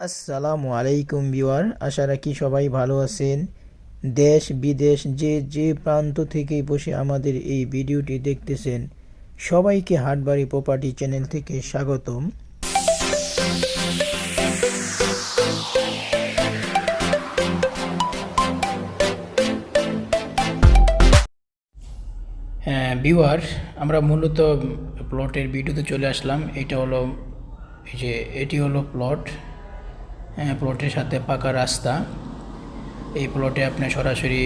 আসসালামু আলাইকুম বিওয়ার আশা রাখি সবাই ভালো আছেন। দেশ বিদেশ যে যে প্রান্ত থেকে বসে আমাদের এই ভিডিওটি দেখতেছেন, সবাইকে হাটবাড়ি প্রপার্টি চ্যানেল থেকে স্বাগতম। হ্যাঁ বিওয়ার আমরা মূলত প্লটের ভিডিওতে চলে আসলাম। এটা হলো, এই যে, এটি হলো প্লট প্লটের সাথে পাকা রাস্তা। এই প্লটে আপনি সরাসরি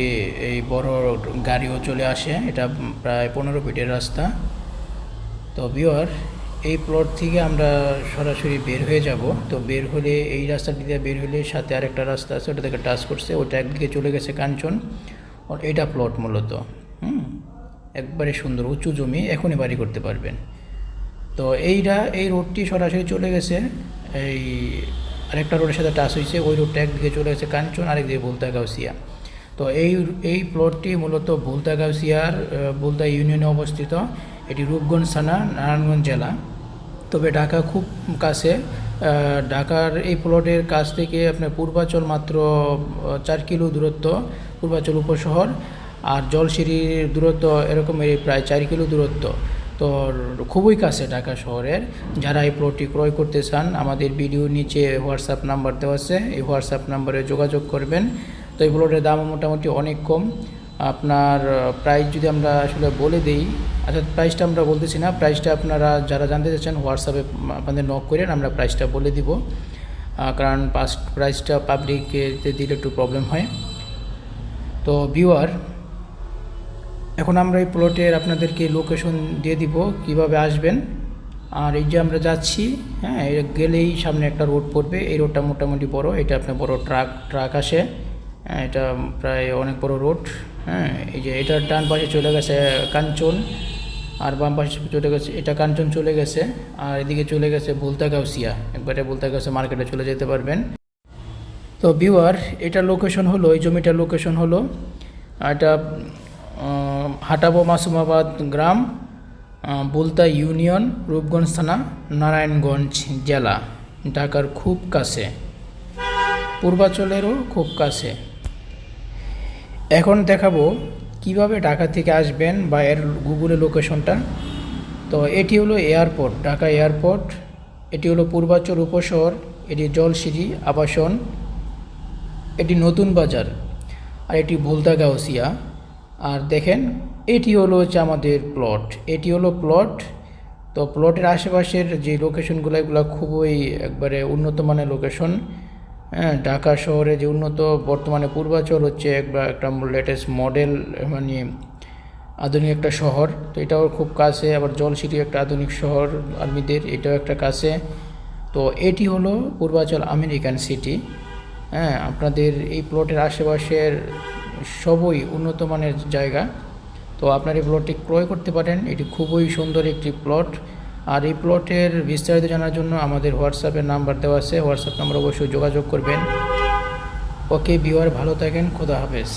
এই বড় গাড়িও চলে আসে, এটা প্রায় পনেরো ফিটের রাস্তা। তো বিওয়ার এই প্লট থেকে আমরা সরাসরি বের হয়ে যাব। তো বের হলে, এই রাস্তাটি দিয়ে বের হলে সাথে আরেকটা রাস্তা আছে ওটা থেকে টাচ করছে, ওটা একদিকে চলে গেছে কাঞ্চন। আর এটা প্লট মূলত, হুম? একবারে সুন্দর, উঁচু জমি, এখনই বাড়ি করতে পারবেন। তো এইটা, এই রোডটি সরাসরি চলে গেছে, এই আরেকটা রোডের সাথে টাচ হয়েছে ওই রোডটা একদিকে চলে গেছে কাঞ্চন আরেকদিকে বুলতা গাউসিয়া। তো এই এই প্লটটি মূলত বুলতা গাউসিয়ার বুলতা ইউনিয়নে অবস্থিত। এটি রূপগঞ্জ থানা, নারায়ণগঞ্জ জেলা। তবে ঢাকা খুব কাছে ঢাকার এই প্লটের কাছ থেকে আপনার পূর্বাচল মাত্র চার কিলো দূরত্ব, পূর্বাচল উপশহর। আর জলসিঁড়ির দূরত্ব এরকমেরই প্রায় চার কিলো দূরত্ব। তো খুবই কাছে ঢাকা শহরের। যারা এই প্লটটি ক্রয় করতে চান, আমাদের ভিডিও নিচে হোয়াটসঅ্যাপ নাম্বার দেওয়া আছে, এই হোয়াটসঅ্যাপ নাম্বারে যোগাযোগ করবেন। তো এই প্লটের দাম মোটামুটি অনেক কম। আপনার প্রাইস যদি আমরা আসলে বলে দিই আচ্ছা প্রাইসটা আমরা বলতেছি না প্রাইসটা আপনারা যারা জানতে চাচ্ছেন হোয়াটসঅ্যাপে আপনাদের নক করেন আমরা প্রাইসটা বলে দিব। কারণ পাস প্রাইসটা পাবলিকে দিলে একটু প্রবলেম হয়। তো ভিউয়ার এখন আমরা এই প্লটের আপনাদেরকে লোকেশন দিয়ে দিব, কীভাবে আসবেন। আর এই যে আমরা যাচ্ছি হ্যাঁ গেলেই সামনে একটা রোড পড়বে। এই রোডটা মোটামুটি বড়, এটা আপনার বড় ট্রাক ট্রাক আসে। হ্যাঁ এটা প্রায় অনেক বড় রোড হ্যাঁ এই যে এটার ডান পাশে চলে গেছে কাঞ্চন, আর বাম পাশে চলে গেছে, এটা কাঞ্চন চলে গেছে, আর এদিকে চলে গেছে বুলতা গাউসিয়া একবারে বুলতা গাউসিয়া মার্কেটে চলে যেতে পারবেন। তো ভিউয়ার এটা লোকেশন হলো, এই জমিটার লোকেশন হলো এটা হাটাবো মাসুমাবাদ গ্রাম বুলতা ইউনিয়ন, রূপগঞ্জ থানা, নারায়ণগঞ্জ জেলা, ঢাকার খুব কাছে। পূর্বাচলেরও খুব কাছে। এখন দেখাবো কীভাবে ঢাকা থেকে আসবেন বা এর গুগলে লোকেশনটা। তো এটি হলো এয়ারপোর্ট, ঢাকা এয়ারপোর্ট। এটি হলো পূর্বাচল উপশহর, এটি জলসিঁড়ি, আবাসন। এটি নতুন বাজার। আর এটি ভুলতা গাউসিয়া। আর দেখেন, এটি হলো হচ্ছে আমাদের প্লট এটি হলো প্লট তো প্লটের আশেপাশের যে লোকেশনগুলো এগুলো খুবই একবারে উন্নত মানের লোকেশন হ্যাঁ ঢাকা শহরে যে উন্নত, বর্তমানে পূর্বাচল হচ্ছে একবার একটা লেটেস্ট মডেল মানে আধুনিক একটা শহর। তো এটাও খুব কাছে, আবার জলসিটি একটা আধুনিক শহর, আর্মিদের এটাও একটা কাছে। তো এটি হলো পূর্বাচল আমেরিকান সিটি। হ্যাঁ আপনাদের এই প্লটের আশেপাশের সবই উন্নত মানের জায়গা। তো আপনার এই প্লটটি ক্রয় করতে পারেন। এটি খুবই সুন্দর একটি প্লট আর এই প্লটের বিস্তারিত জানার জন্য আমাদের হোয়াটসঅ্যাপের নাম্বার দেওয়া আছে। হোয়াটসঅ্যাপ নাম্বার অবশ্যই যোগাযোগ করবেন। ওকে ভিওয়ার ভালো থাকেন। খোদা হাফেজ।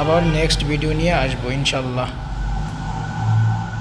আবার নেক্সট ভিডিও নিয়ে আসব ইনশাল্লাহ